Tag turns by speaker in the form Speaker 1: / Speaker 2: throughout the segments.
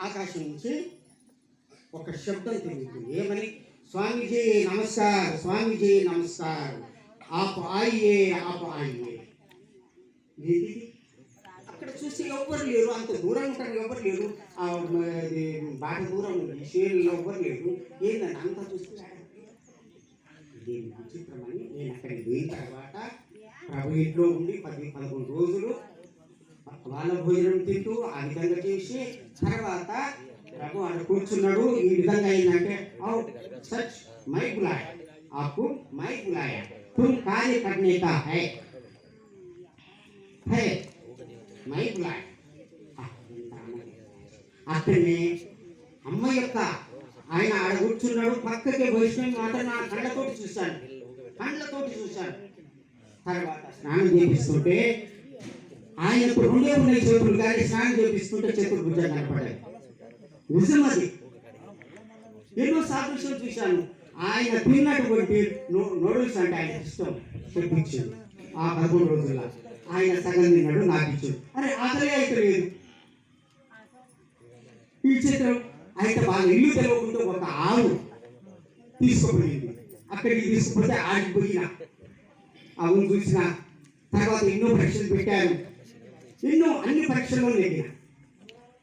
Speaker 1: ఆకాశం నుంచి ఒక శబ్దం తిరుగుతుంది ఏమని? స్వామీజీ నమస్కార్ స్వామీజీ నమస్కార్. ఆప్ ఆయ్యే ఆప్ ఆయ్యే. అక్కడ చూసి ఎవ్వరు లేరు. అంత దూరం ఉంటారు ఎవ్వరు లేరు. ఆ బాగా దూరం ఉంది. షేర్లో ఎవ్వరు లేరు. ఏంటంటే అంతా చూస్తే? విచిత్రమని నేను అక్కడికి పోయిన తర్వాత ప్రభు ఇంట్లో ఉండి పది పదకొండు రోజులు వాళ్ళ భోజనం తింటూ ఆ విధంగా చేసి తర్వాత ప్రభు అక్కడ కూర్చున్నాడు. ఈ విధంగా అయిందంటే అవుట్ సచ్ మై గులాయ ఆకు మై గులాయ తుమ్ కార్య కర్నే కా హై హై మై గులాయ. అతనే అమ్మ యొక్క ఆయన ఆడ కూర్చున్నాడు. పక్కకి భోజనం మాట నా కళ్ళతోటి చూశాను కళ్ళతోటి చూశాను తర్వాత స్నానం చేపిస్తుంటే ఆయనకు రెండే ఉన్నాయి చేతులు కానీ స్నానం చేపిస్తుంటే చేతులు భుజాలు కనపడాయి నిజం అది. ఎన్నో సాదృశ్యం చూశాను ఆయన తిన్నటువంటి నూ- నూడిల్స్ అంటే ఆయన ఇష్టం. చెప్పించాడు. ఆ పదమూడు రోజుల ఆయన సగం తిన్నాడు నాకు ఇచ్చాడు. అరే ఆకలి అయితే లేదు ఈ చిత్రం అయితే వాళ్ళ ఇల్లు తెలవకుండా ఒక ఆవు తీసుకుపోయింది. అక్కడికి తీసుకుపోతే ఆడిపోయిన అవును చూసిన. తర్వాత ఎన్నో ప్రశ్నలు పెట్టాను. ఎన్నో అన్ని పరీక్షలు నెగ్గిన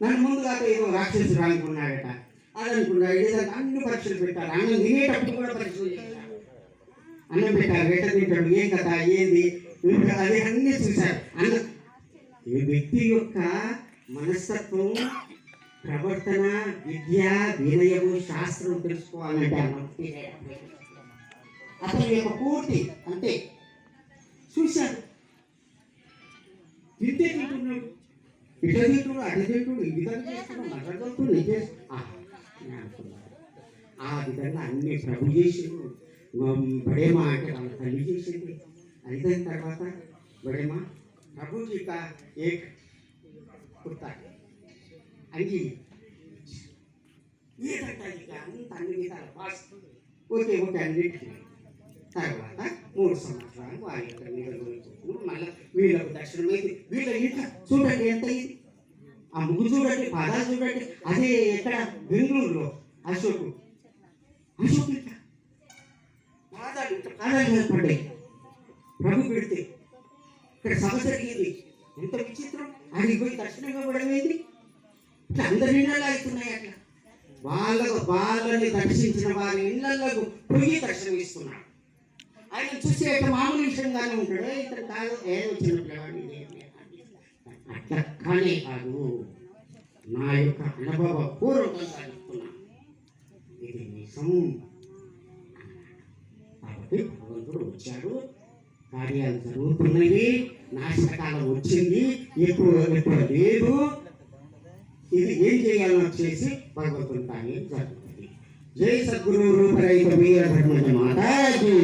Speaker 1: నన్ను ముందుగా ఏదో రాక్షసుడు అనుకున్నాడట అది అనుకున్నాడు అన్ని పరీక్షలు పెట్టారు. అన్నం తినేటప్పుడు కూడా పరీక్షలు అన్నం పెట్టారు ఎట్ట తింటాడు ఏం కథ ఏంది అది అన్ని చూశారు. అన్న ఈ వ్యక్తి యొక్క మనస్తత్వం ప్రవర్తన విద్య వినయము శాస్త్రం తెలుసుకోవాలంటే అతని యొక్క పూర్తి అంతే చూశారు. తిరితే తింటున్నాడు ఇట తింటున్నాడు అటు తింటున్నాడు ఈ విధంగా చేస్తున్నాడు. మాట్లాడుతున్నాడు నీకే ఆ విధంగా అన్ని ప్రభు చేసిండు. బడేమా అంటే వాళ్ళ తల్లి చేసింది. అయిపోయిన తర్వాత బడేమా ప్రభు గీత ఏక్ కుర్తా అంగి ఏదంటే అంత అన్ని గీతాలు ఓకే ఓకే అన్నిటికీ. తర్వాత మూడు సంవత్సరాలు వారి యొక్క నిలబడుతుంది మళ్ళీ వీళ్ళకు దర్శనం వీళ్ళ ఇంట్లో చూడండి ఎంత అయింది? ఆ ముగ్గు చూడండి పాదాలు చూడండి. అదే ఎక్కడ? బెంగళూరులో. అశోక్. అశోక్ ఇట్లా. పాదాలు ఇట్లా పాదాలు మీద పడ్డాయి. ప్రభు పెడితే ఇక్కడ సమస్య జరిగింది. ఎంత విచిత్రం. అది పోయి దర్శనం ఇవ్వడం ఏంది ఇట్లా అందరి ఇళ్ళలో అవుతున్నాయి అట్లా. వాళ్ళకు వాళ్ళని దర్శించిన వారి ఇళ్ళకు పోయి దర్శనం ఇస్తున్నాడు ఆయన చూసి ఒక మామూలు విషయంగానే ఉంటాడు. ఇతను కాదు ఏ వచ్చిన పిల్లవాడు ఇదే అట్లా కానీ కాదు. నా యొక్క అనుభవ పూర్వకంగా చెప్తున్నా ఇది నిజం. కాబట్టి భగవంతుడు వచ్చాడు. కార్యాలు జరుగుతున్నవి. నాశనకాలం వచ్చింది. ఇప్పుడు ఇప్పుడు లేదు. ఇది ఏం చేయాలని వచ్చేసి భగవంతుని కానీ జరుగుతుంది. జై సద్గురు రూపరైక వీర ధర్మ మాతాజీ.